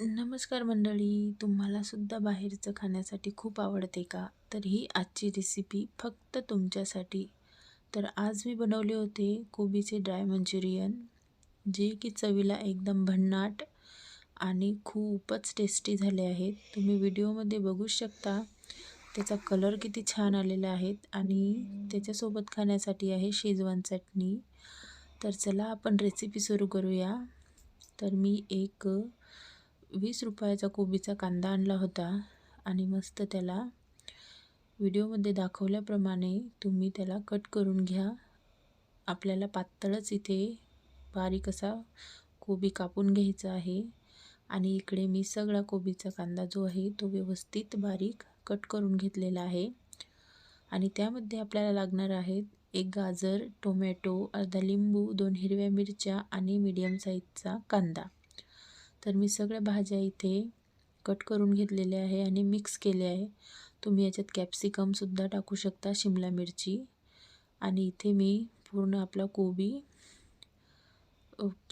नमस्कार मंडळी तुम्हाला सुद्धा बाहेरचं खाण्यासाठी खूप आवडते का? तर ही आजची रेसिपी फक्त तुमच्यासाठी. तर आज मी बनवले होते कोबीचे ड्राय मंचुरियन जे की चवीला एकदम भन्नाट आणि खूपच टेस्टी झाले आहेत. तुम्ही व्हिडिओमध्ये बघू शकता त्याचा कलर किती छान आलेला आहेत आणि त्याच्यासोबत खाण्यासाठी आहे शेजवान चटणी. तर चला आपण रेसिपी सुरू करूया. तर मी एक वीस रुपयाचा कोबीचा कांदा आणला होता आणि मस्त त्याला व्हिडिओमध्ये दाखवल्याप्रमाणे तुम्ही त्याला कट करून घ्या. आपल्याला पातळच इथे बारीक असा कोबी कापून घ्यायचा आहे आणि इकडे मी सगळा कोबीचा कांदा जो आहे तो व्यवस्थित बारीक कट करून घेतलेला आहे. आणि त्यामध्ये आपल्याला लागणार आहेत एक गाजर टोमॅटो अर्धा लिंबू दोन हिरव्या मिरच्या आणि मीडियम साईजचा कांदा. तर मी सगळ्या भाज्या इथे कट करून घेतलेल्या आहे आणि मिक्स केले आहे. तुम्ही याच्यात कॅप्सिकमसुद्धा टाकू शकता शिमला मिरची. आणि इथे मी पूर्ण आपला कोबी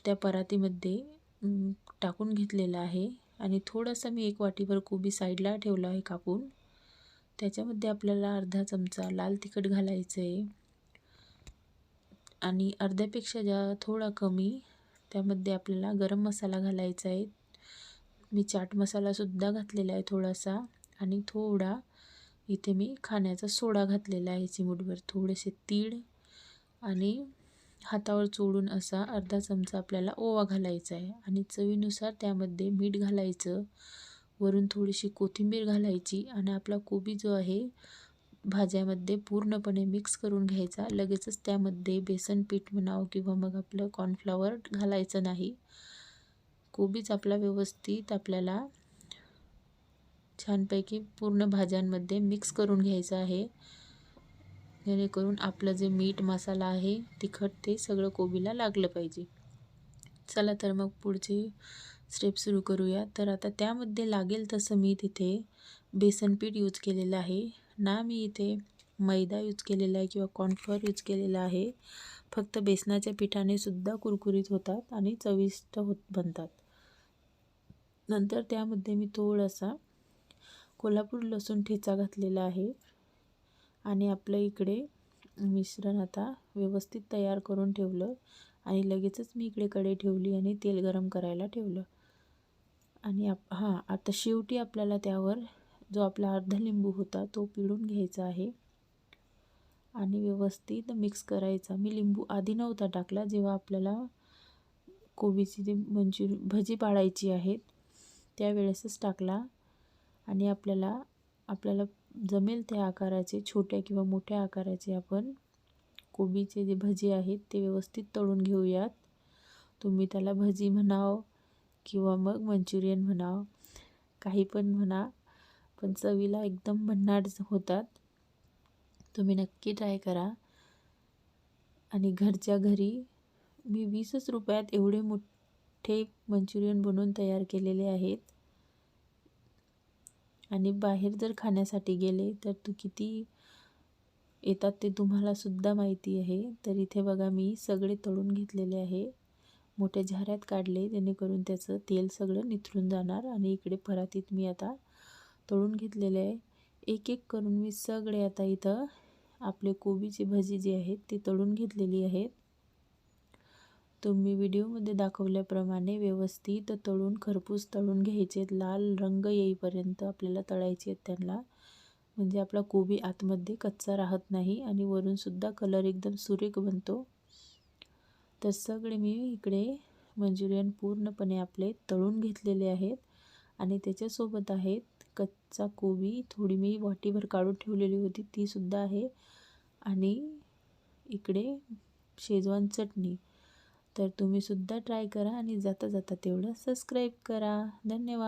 त्या परातीमध्ये टाकून घेतलेला आहे. आणि थोडंसं मी एक वाटीभर कोबी साईडला ठेवला आहे कापून. त्याच्यामध्ये आपल्याला अर्धा चमचा लाल तिखट घालायचं आहे आणि अर्ध्यापेक्षा जा थोडा कमी त्यामध्ये आपल्याला गरम मसाला घालायचा आहे. मी चाट मसालासुद्धा घातलेला आहे थोडासा आणि थोडा इथे मी खाण्याचा सोडा घातलेला आहे चिमूटभर. थोडेसे तीळ आणि हातावर चोळून असा अर्धा चमचा आपल्याला ओवा घालायचा आहे आणि चवीनुसार त्यामध्ये मीठ घालायचं. वरून थोडीशी कोथिंबीर घालायची आणि आपला कोबी जो आहे भाज्यामध्ये पूर्णपणे मिक्स करून घ्यायचा. लगेचच त्यामध्ये बेसन पीठ म्हणावं किंवा मग आपलं कॉर्नफ्लॉवर घालायचं नाही. कोबीच आपला व्यवस्थित आपल्याला छानपैकी पूर्ण भाज्यांमध्ये मिक्स करून घ्यायचं आहे. जेणेकरून आपलं जे मीठ मसाला आहे तिखट ते सगळं कोबीला लागलं पाहिजे. चला तर मग पुढची स्टेप सुरू करूया. तर आता त्यामध्ये लागेल तसं मी तिथे बेसन पीठ यूज केलेलं आहे. ना मी इथे मैदा यूज केलेला आहे किंवा कॉर्नफ्लॉवर यूज केलेला आहे. फक्त बेसनाच्या पिठाने सुद्धा कुरकुरीत होतात आणि चविष्ट होत बनतात. नंतर त्यामध्ये मी थोडासा कोल्हापूर लसूण ठेचा घातलेला आहे. आणि आपलं इकडे मिश्रण आता व्यवस्थित तयार करून ठेवलं आणि लगेचच मी इकडे कडे ठेवली आणि तेल गरम करायला ठेवलं. आणि आप हां आता शेवटी आपल्याला त्यावर जो आपला अर्धा लिंबू होता तो पिळून घ्यायचा आहे. आणि व्यवस्थित मिक्स करायचा. मी लिंबू आधी नव्हता टाकला जेव्हा आपल्याला कोबीची जी मंचुरी भजी पाडायची आहेत त्यावेळेसच टाकला. आणि आपल्याला आपल्याला जमेल त्या आकाराचे छोट्या किंवा मोठ्या आकाराचे आपण कोबीचे जे भजी आहेत ते व्यवस्थित तळून घेऊयात. तुम्ही त्याला भजी म्हणाव किंवा मग मंचुरियन म्हणाव काही पण म्हणा. पण चवीला एकदम भन्नाट होतात. तुम्ही नक्की ट्राय करा. आणि घरच्या घरी मी वीसच रुपयात एवढे मोठे मंचुरियन बनवून तयार केलेले आहेत. आणि बाहेर जर खाण्यासाठी गेले तर तू किती येतात ते तुम्हालासुद्धा माहिती आहे. तर इथे बघा मी सगळे तळून घेतलेले आहे. मोठ्या झाऱ्यात काढले जेणेकरून त्याचं तेल सगळं निथरून जाणार. आणि इकडे परातीत मी आता तळून घेतलेले आहे. एक एक करून मी सगळे आता इथं आपले कोबीची भजी जी आहेत ती तळून घेतलेली आहेत तुम्ही व्हिडिओमध्ये दाखवल्याप्रमाणे व्यवस्थित तळून खरपूस तळून घ्यायचे लाल रंग येईपर्यंत आपल्याला तळायचे आहेत त्यांना. म्हणजे आपला कोबी आतमध्ये कच्चा राहत नाही आणि वरूनसुद्धा कलर एकदम सुरेख बनतो. तर सगळे मी इकडे मंचुरियन पूर्णपणे आपले तळून घेतलेले आहेत. आणि त्याच्यासोबत आहेत कच्चा कोबी थोडी मी वाटीभर काढून ठेवलेली होती तीसुद्धा आहे. आणि इकडे शेजवान चटणी. तर तुम्हीसुद्धा ट्राय करा आणि जाता जाता तेवढं सबस्क्राईब करा. धन्यवाद.